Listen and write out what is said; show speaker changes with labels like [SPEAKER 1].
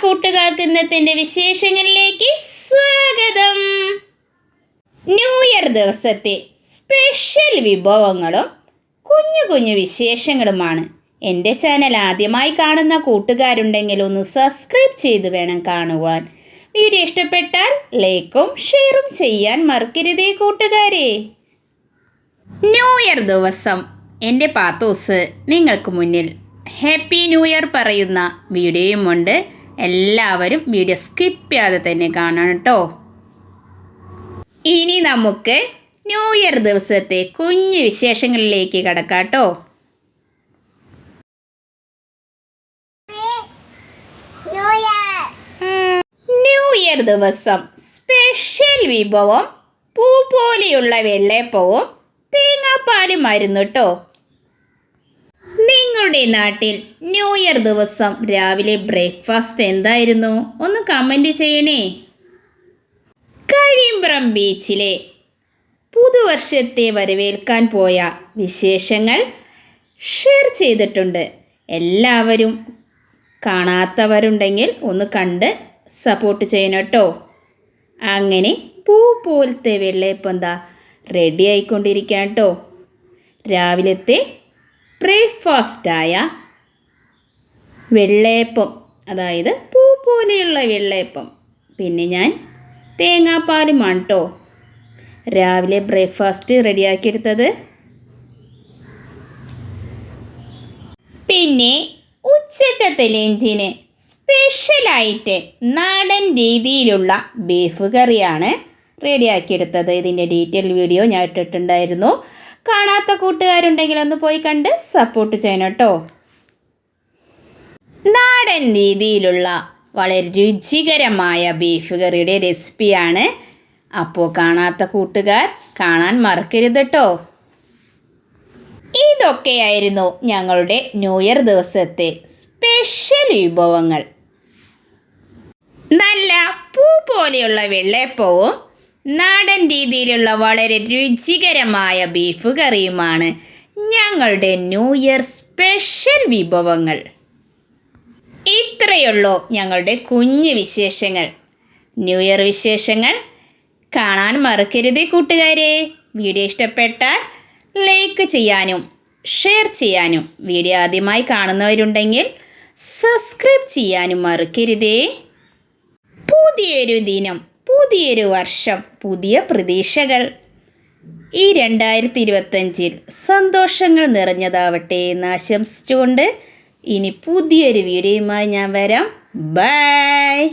[SPEAKER 1] കൂട്ടുകാർക്കും ഇന്നത്തെ വിശേഷങ്ങളിലേക്ക് സ്വാഗതം. ന്യൂ ഇയർ ദിവസത്തെ സ്പെഷ്യൽ വിഭവങ്ങളും കുഞ്ഞു കുഞ്ഞു വിശേഷങ്ങളുമാണ്. എന്റെ ചാനൽ ആദ്യമായി കാണുന്ന കൂട്ടുകാരുണ്ടെങ്കിൽ ഒന്ന് സബ്സ്ക്രൈബ് ചെയ്ത് വേണം കാണുവാൻ. വീഡിയോ ഇഷ്ടപ്പെട്ടാൽ ലൈക്കും ഷെയറും ചെയ്യാൻ മറക്കരുതേ കൂട്ടുകാരെ. ന്യൂ ഇയർ ദിവസം എന്റെ പാത്തോസ് നിങ്ങൾക്ക് മുന്നിൽ ഹാപ്പി ന്യൂ ഇയർ പറയുന്ന വീഡിയോയുമുണ്ട് എല്ലാവരും വീഡിയോ സ്കിപ്പ് ചെയ്യാതെ തന്നെ കാണണം കേട്ടോ. ഇനി നമുക്ക് ന്യൂ ഇയർ ദിവസത്തെ കുഞ്ഞു വിശേഷങ്ങളിലേക്ക് കടക്കാം കേട്ടോ. ന്യൂ ഇയർ ദിവസം സ്പെഷ്യൽ വിഭവം പൂ പോലെയുള്ള വെള്ളയപ്പവും തേങ്ങാപ്പാലുമായിരുന്നു കേട്ടോ. നിങ്ങളുടെ നാട്ടിൽ ന്യൂ ഇയർ ദിവസം രാവിലെ ബ്രേക്ക്ഫാസ്റ്റ് എന്തായിരുന്നു? ഒന്ന് കമന്റ് ചെയ്യണേ. കഴിമ്പ്രം ബീച്ചിലെ പുതുവർഷത്തെ വരവേൽക്കാൻ പോയ വിശേഷങ്ങൾ ഷെയർ ചെയ്തിട്ടുണ്ട്. എല്ലാവരും കാണാത്തവരുണ്ടെങ്കിൽ ഒന്ന് കണ്ട് സപ്പോർട്ട് ചെയ്യണം കേട്ടോ. അങ്ങനെ പൂ പോലത്തെ വെള്ളയപ്പം എന്താ റെഡി ആയിക്കൊണ്ടിരിക്കാം കേട്ടോ. രാവിലത്തെ ബ്രേക്ക്ഫാസ്റ്റായ വെള്ളയപ്പം. അതായത് പൂ പോലെയുള്ള വെള്ളയപ്പം. പിന്നെ ഞാൻ തേങ്ങാപ്പാലുമാണ് കേട്ടോ രാവിലെ ബ്രേക്ക്ഫാസ്റ്റ് റെഡിയാക്കിയെടുത്തത്. പിന്നെ ഉച്ചക്കത്തെ ലഞ്ചിന് സ്പെഷ്യലായിട്ട് നാടൻ രീതിയിലുള്ള ബീഫ് കറിയാണ് റെഡിയാക്കിയെടുത്തത്. ഇതിന്റെ ഡീറ്റെയിൽ വീഡിയോ ഞാൻ ഇട്ടിട്ടുണ്ടായിരുന്നു. കാണാത്ത കൂട്ടുകാരുണ്ടെങ്കിൽ ഒന്ന് പോയി കണ്ട് സപ്പോർട്ട് ചെയ്യണം കേട്ടോ. നാടൻ രീതിയിലുള്ള വളരെ രുചികരമായ ബീഫ് കറിയുടെ റെസിപ്പിയാണ് അപ്പോൾ കാണാത്ത കൂട്ടുകാർ കാണാൻ മറക്കരുത് കേട്ടോ. ഇതൊക്കെയായിരുന്നു ഞങ്ങളുടെ ന്യൂ ഇയർ ദിവസത്തെ സ്പെഷ്യൽ വിഭവങ്ങൾ. നല്ല പൂ പോലെയുള്ള വെള്ളയപ്പവും നാടൻ രീതിയിലുള്ള വളരെ രുചികരമായ ബീഫ് കറിയുമാണ് ഞങ്ങളുടെ ന്യൂ ഇയർ സ്പെഷ്യൽ വിഭവങ്ങൾ. ഇത്രയുള്ളൂ ഞങ്ങളുടെ കുഞ്ഞു വിശേഷങ്ങൾ. ന്യൂ ഇയർ വിശേഷങ്ങൾ കാണാൻ മറക്കരുത് കൂട്ടുകാരെ. വീഡിയോ ഇഷ്ടപ്പെട്ടാൽ ലൈക്ക് ചെയ്യാനും ഷെയർ ചെയ്യാനും വീഡിയോ ആദ്യമായി കാണുന്നവരുണ്ടെങ്കിൽ സബ്സ്ക്രൈബ് ചെയ്യാനും മറക്കരുതേ. പുതിയൊരു ദിനം പുതിയൊരു വർഷം പുതിയ പ്രതീക്ഷകൾ. ഈ രണ്ടായിരത്തി ഇരുപത്തഞ്ചിൽ സന്തോഷങ്ങൾ നിറഞ്ഞതാവട്ടെ എന്ന് ആശംസിച്ചുകൊണ്ട് ഇനി പുതിയൊരു വീഡിയോയുമായി ഞാൻ വരാം. ബൈ.